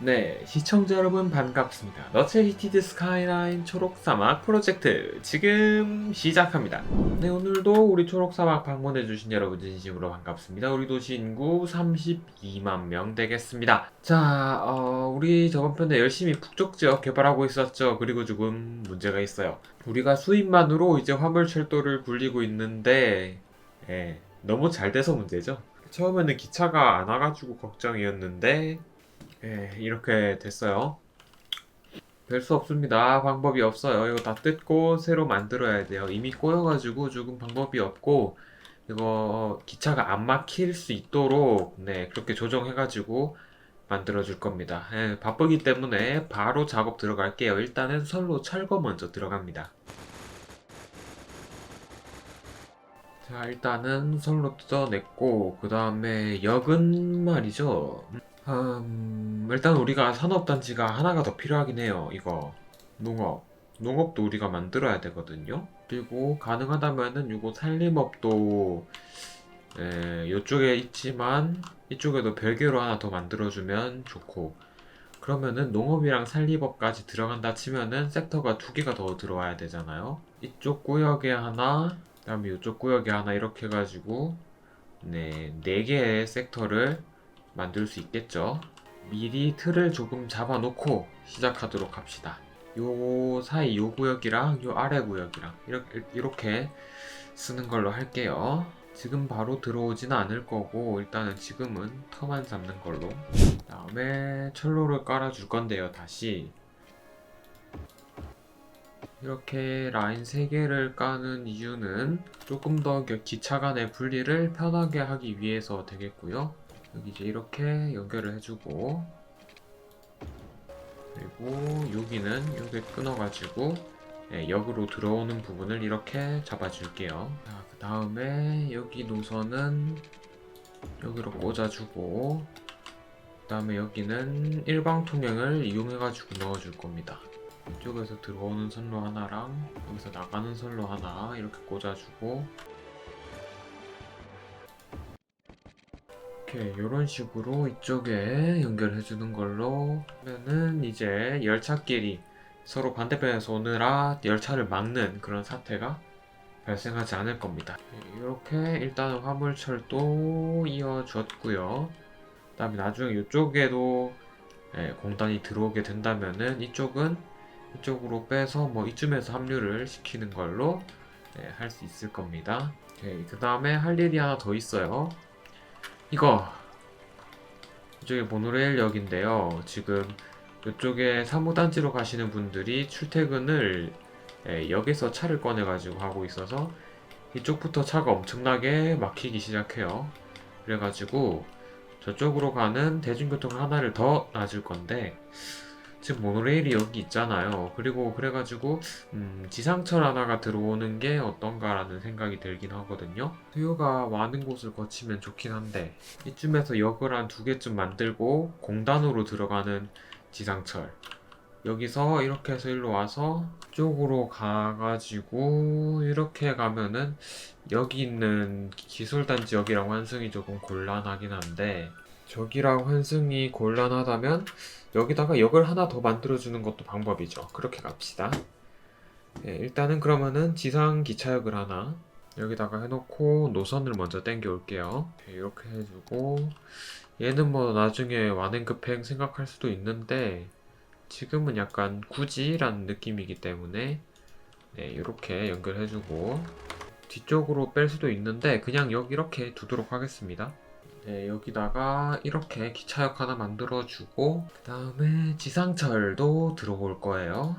네, 시청자 여러분 반갑습니다. 너츠 히티드 스카이라인 초록사막 프로젝트 지금 시작합니다. 네, 오늘도 우리 초록사막 방문해주신 여러분 진심으로 반갑습니다. 우리 도시 인구 32만 명 되겠습니다. 자, 어, 우리 저번 편에 열심히 북쪽 지역 개발하고 있었죠. 그리고 조금 문제가 있어요. 우리가 수입만으로 이제 화물철도를 굴리고 있는데, 예, 너무 잘 돼서 문제죠. 처음에는 기차가 안 와가지고 걱정이었는데, 예, 이렇게 됐어요. 별수 없습니다. 방법이 없어요. 이거 다 뜯고 새로 만들어야 돼요. 이미 꼬여가지고 조금 방법이 없고 이거 기차가 안 막힐 수 있도록 네 그렇게 조정해가지고 만들어 줄 겁니다. 예, 바쁘기 때문에 바로 작업 들어갈게요. 일단은 선로 철거 먼저 들어갑니다. 자 일단은 선로 뜯어냈고 그 다음에 역은 말이죠. 음, 일단 우리가 산업단지가 하나가 더 필요하긴 해요. 이거 농업. 농업도 우리가 만들어야 되거든요. 그리고 가능하다면은 이거 산림업도 에, 이쪽에 있지만 이쪽에도 별개로 하나 더 만들어주면 좋고 그러면은 농업이랑 산림업까지 들어간다 치면은 섹터가 두 개가 더 들어와야 되잖아요. 이쪽 구역에 하나, 그다음에 이쪽 구역에 하나 이렇게 해가지고 네, 네 개의 섹터를 만들 수 있겠죠. 미리 틀을 조금 잡아놓고 시작하도록 합시다. 요 사이 요 구역이랑 요 아래 구역이랑 이렇게, 이렇게 쓰는 걸로 할게요. 지금 바로 들어오지는 않을 거고 일단은 지금은 터만 잡는 걸로 다음에 철로를 깔아줄 건데요 다시 이렇게 라인 3개를 까는 이유는 조금 더 기차 간의 분리를 편하게 하기 위해서 되겠고요 여기 이제 이렇게 연결을 해주고 그리고 여기는 이렇게 끊어가지고 예, 역으로 들어오는 부분을 이렇게 잡아줄게요. 자, 그 다음에 여기 노선은 여기로 꽂아주고 그 다음에 여기는 일방 통행을 이용해가지고 넣어줄 겁니다. 이쪽에서 들어오는 선로 하나랑 여기서 나가는 선로 하나 이렇게 꽂아주고 이렇게 이런 식으로 이쪽에 연결해 주는 걸로 하면은 이제 열차끼리 서로 반대편에서 오느라 열차를 막는 그런 사태가 발생하지 않을 겁니다. 이렇게 일단은 화물철도 이어줬고요. 그다음에 나중에 이쪽에도 예, 공단이 들어오게 된다면은 이쪽은 이쪽으로 빼서 뭐 이쯤에서 합류를 시키는 걸로 예, 할수 있을 겁니다. 그 다음에 할 일이 하나 더 있어요. 이거 이쪽에 모노레일역인데요. 지금 이쪽에 사무단지로 가시는 분들이 출퇴근을 예, 역에서 차를 꺼내가지고 하고 있어서 이쪽부터 차가 엄청나게 막히기 시작해요. 그래가지고 저쪽으로 가는 대중교통 하나를 더 놔줄 건데 지금 모노레일이 여기 있잖아요. 그리고 그래가지고 음, 지상철 하나가 들어오는 게 어떤가라는 생각이 들긴 하거든요. 수요가 많은 곳을 거치면 좋긴 한데 이쯤에서 역을 한 두 개쯤 만들고 공단으로 들어가는 지상철 여기서 이렇게 해서 일로 와서 이쪽으로 가가지고 이렇게 가면은 여기 있는 기술단지 역이랑 환승이 조금 곤란하긴 한데 저기랑 환승이 곤란하다면 여기다가 역을 하나 더 만들어주는 것도 방법이죠. 그렇게 갑시다. 네, 일단은 그러면은 지상 기차역을 하나 여기다가 해놓고 노선을 먼저 땡겨 올게요. 이렇게 해주고 얘는 뭐 나중에 완행급행 생각할 수도 있는데 지금은 약간 굳이라는 느낌이기 때문에 네, 이렇게 연결해주고 뒤쪽으로 뺄 수도 있는데 그냥 여기 이렇게 두도록 하겠습니다. 네, 여기다가 이렇게 기차역 하나 만들어주고 그 다음에 지상철도 들어올 거예요.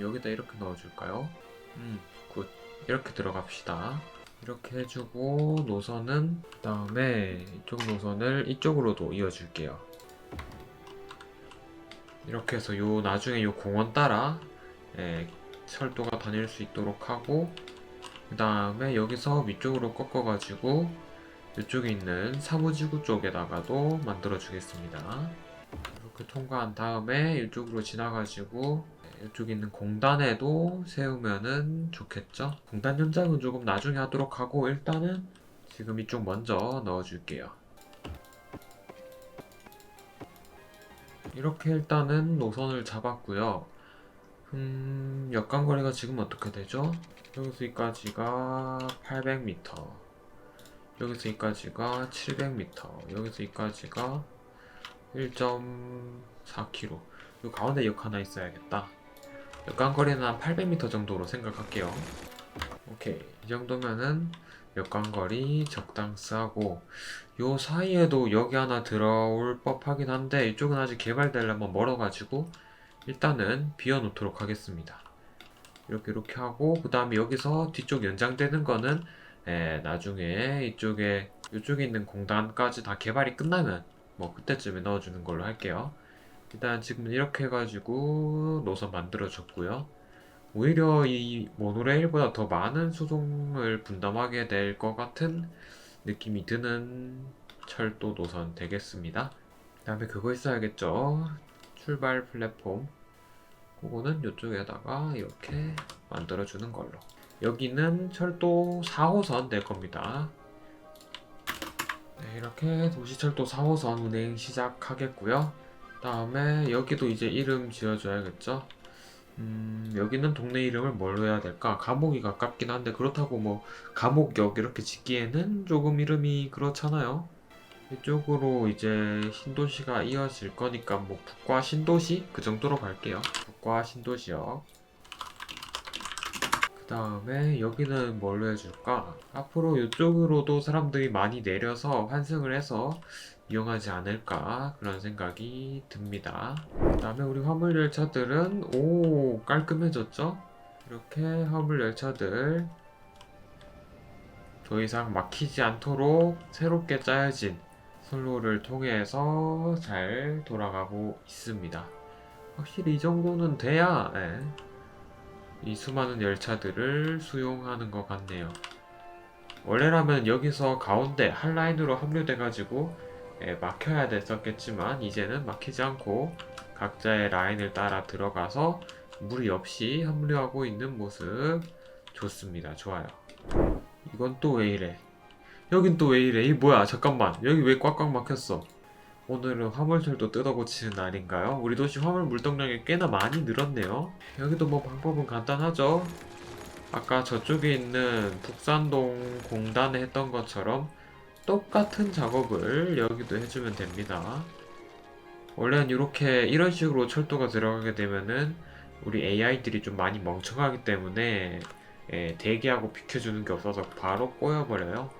여기다 이렇게 넣어줄까요? 음, 굿. 이렇게 들어갑시다. 이렇게 해주고 노선은 그 다음에 이쪽 노선을 이쪽으로도 이어줄게요. 이렇게 해서 요 나중에 요 공원 따라 예, 철도가 다닐 수 있도록 하고 그 다음에 여기서 위쪽으로 꺾어가지고 이쪽에 있는 사무지구 쪽에다가도 만들어 주겠습니다. 이렇게 통과한 다음에 이쪽으로 지나가지고 이쪽에 있는 공단에도 세우면은 좋겠죠? 공단 현장은 조금 나중에 하도록 하고 일단은 지금 이쪽 먼저 넣어 줄게요. 이렇게 일단은 노선을 잡았고요. 음, 역간거리가 지금 어떻게 되죠? 여기서 여기까지가 800m. 여기서 여기까지가 700m. 여기서 여기까지가 1.4km. 이 가운데 역 하나 있어야겠다. 역간거리는 한 800m 정도로 생각할게요. 오케이. 이 정도면은 역간거리 적당스하고 요 사이에도 여기 하나 들어올 법하긴 한데 이쪽은 아직 개발되려면 멀어가지고 일단은 비워놓도록 하겠습니다. 이렇게 이렇게 하고 그 다음에 여기서 뒤쪽 연장되는 거는 에, 나중에 이쪽에 이쪽에 있는 공단까지 다 개발이 끝나면 뭐 그때쯤에 넣어주는 걸로 할게요. 일단 지금 이렇게 해가지고 노선 만들어줬고요. 오히려 이 모노레일보다 더 많은 수송을 분담하게 될 것 같은 느낌이 드는 철도 노선 되겠습니다. 그 다음에 그거 있어야겠죠. 출발 플랫폼. 그거는 이쪽에다가 이렇게 만들어주는 걸로. 여기는 철도 4호선 될 겁니다. 네, 이렇게 도시철도 4호선 운행 시작하겠고요. 다음에 여기도 이제 이름 지어줘야겠죠. 음, 여기는 동네 이름을 뭘로 해야 될까? 감옥이 가깝긴 한데 그렇다고 뭐 감옥역 이렇게 짓기에는 조금 이름이 그렇잖아요. 이쪽으로 이제 신도시가 이어질 거니까 뭐 북과 신도시 그 정도로 갈게요. 북과 신도시역. 그 다음에 여기는 뭘로 해줄까? 앞으로 이쪽으로도 사람들이 많이 내려서 환승을 해서 이용하지 않을까 그런 생각이 듭니다. 그 다음에 우리 화물 열차들은 오 깔끔해졌죠? 이렇게 화물 열차들 더 이상 막히지 않도록 새롭게 짜여진 선로를 통해서 잘 돌아가고 있습니다. 확실히 이 정도는 돼야 예, 이 수많은 열차들을 수용하는 것 같네요. 원래라면 여기서 가운데 한 라인으로 합류돼가지고 예, 막혀야 됐었겠지만 이제는 막히지 않고 각자의 라인을 따라 들어가서 무리 없이 합류하고 있는 모습 좋습니다. 좋아요. 이건 또 왜 이래? 여긴 또 왜 이래? 이 뭐야? 잠깐만. 여기 왜 꽉꽉 막혔어? 오늘은 화물철도 뜯어고치는 날인가요? 우리 도시 화물 물동량이 꽤나 많이 늘었네요. 여기도 뭐 방법은 간단하죠. 아까 저쪽에 있는 북산동 공단에 했던 것처럼 똑같은 작업을 여기도 해주면 됩니다. 원래는 이렇게 이런 식으로 철도가 들어가게 되면은 우리 AI들이 좀 많이 멍청하기 때문에 예, 대기하고 비켜주는 게 없어서 바로 꼬여버려요.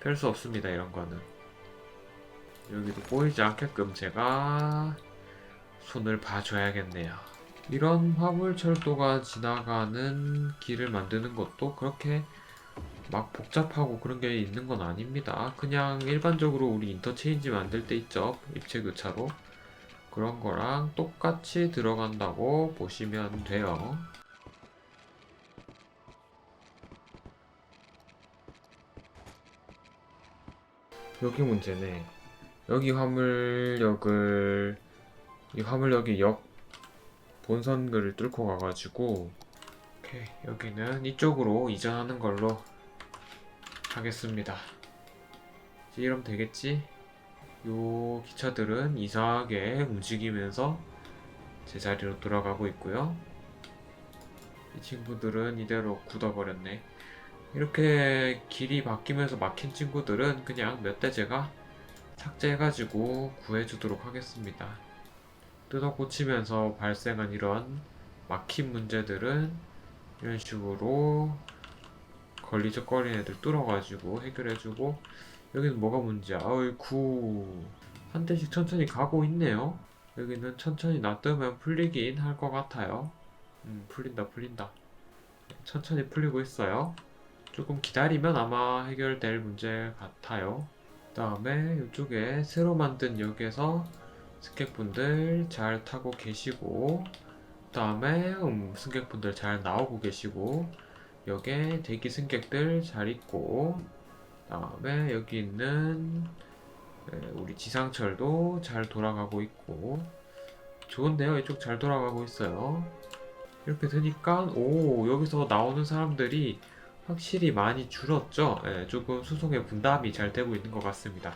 별 수 없습니다 이런 거는. 여기도 꼬이지 않게끔 제가 손을 봐줘야겠네요. 이런 화물철도가 지나가는 길을 만드는 것도 그렇게 막 복잡하고 그런 게 있는 건 아닙니다. 그냥 일반적으로 우리 인터체인지 만들 때 있죠. 입체교차로. 그런 거랑 똑같이 들어간다고 보시면 돼요. 여기 문제네. 여기 화물역을 이 화물역이 역 본선을 뚫고 가가지고 오케이 여기는 이쪽으로 이전하는 걸로 하겠습니다. 이러면 되겠지? 요 기차들은 이상하게 움직이면서 제자리로 돌아가고 있고요. 이 친구들은 이대로 굳어버렸네. 이렇게 길이 바뀌면서 막힌 친구들은 그냥 몇 대 제가 삭제해가지고 구해주도록 하겠습니다. 뜯어 고치면서 발생한 이런 막힌 문제들은 이런 식으로 걸리적거리는 애들 뚫어가지고 해결해주고 여기는 뭐가 문제야? 어이구 한 대씩 천천히 가고 있네요. 여기는 천천히 놔두면 풀리긴 할 것 같아요. 음 풀린다 풀린다. 천천히 풀리고 있어요. 조금 기다리면 아마 해결될 문제 같아요. 다음에 이쪽에 새로 만든 역에서 승객분들 잘 타고 계시고 다음에 음, 승객분들 잘 나오고 계시고 역에 대기 승객들 잘 있고 다음에 여기 있는 네, 우리 지상철도 잘 돌아가고 있고. 좋은데요? 이쪽 잘 돌아가고 있어요. 이렇게 되니까 오 여기서 나오는 사람들이 확실히 많이 줄었죠 예, 조금 수송의 분담이 잘 되고 있는 것 같습니다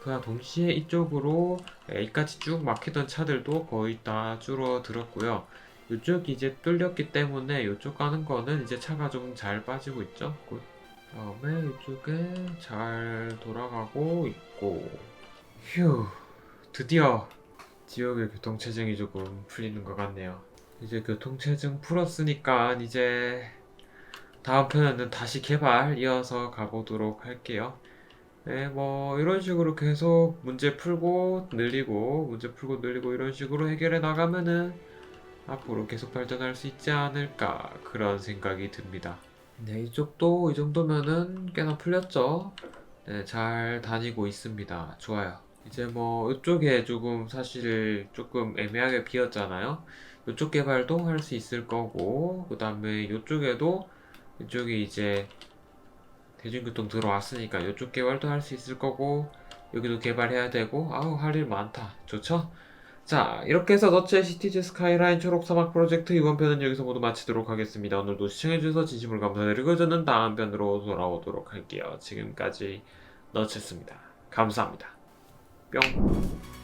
그와 동시에 이쪽으로 여기까지 쭉 막히던 차들도 거의 다 줄어들었고요. 이쪽이 이제 뚫렸기 때문에 이쪽 가는 거는 이제 차가 좀 잘 빠지고 있죠. 그 다음에 이쪽에 잘 돌아가고 있고 휴 드디어 지역의 교통체증이 조금 풀리는 것 같네요. 이제 교통체증 풀었으니까 이제 다음 편에는 다시 개발 이어서 가보도록 할게요. 네, 뭐 이런 식으로 계속 문제 풀고 늘리고 문제 풀고 늘리고 이런 식으로 해결해 나가면은 앞으로 계속 발전할 수 있지 않을까 그런 생각이 듭니다. 네, 이쪽도 이 정도면은 꽤나 풀렸죠? 네, 잘 다니고 있습니다. 좋아요. 이제 뭐 이쪽에 조금 사실 조금 애매하게 비었잖아요. 이쪽 개발도 할 수 있을 거고 그 다음에 이쪽에도 이쪽이 이제 대중교통 들어왔으니까 이쪽 개발도 할 수 있을 거고 여기도 개발해야 되고 아우 할 일 많다. 좋죠? 자 이렇게 해서 너츠의 시티즈 스카이라인 초록사막 프로젝트 이번 편은 여기서 모두 마치도록 하겠습니다. 오늘도 시청해주셔서 진심으로 감사드리고 저는 다음 편으로 돌아오도록 할게요. 지금까지 너츠였습니다. 감사합니다. 뿅